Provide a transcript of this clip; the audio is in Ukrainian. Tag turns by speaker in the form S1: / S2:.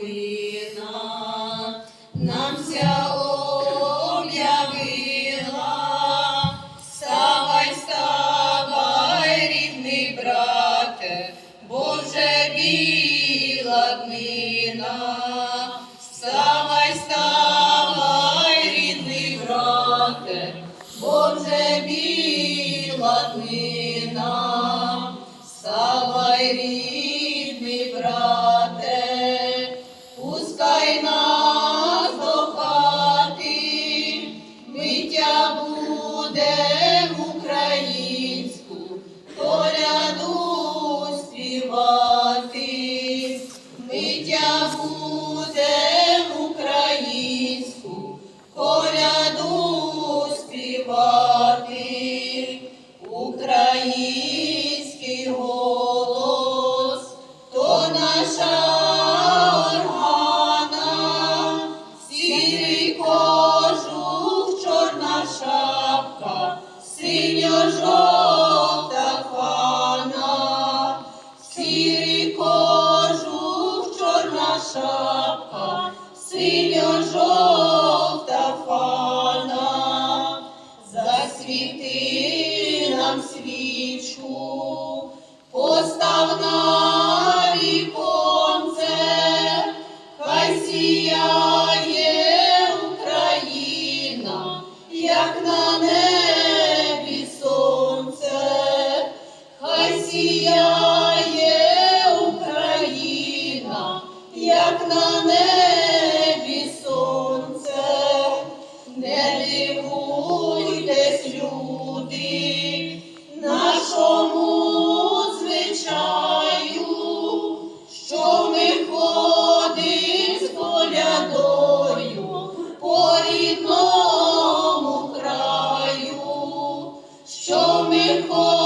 S1: новина нам вся об'явила. Рідний брате, бо вже біла днина. Вставай, рідний брате, бо вже біла шапка, синьо-жовта фана, засвіти нам свічку, постав на віконце, хай сіяє Україна, як на небі сонце, хай сіяє на сонце, не дивуйтесь, люди, нашому звичаю, що ми ходимо з колядою по рідному краю, що ми ходимо.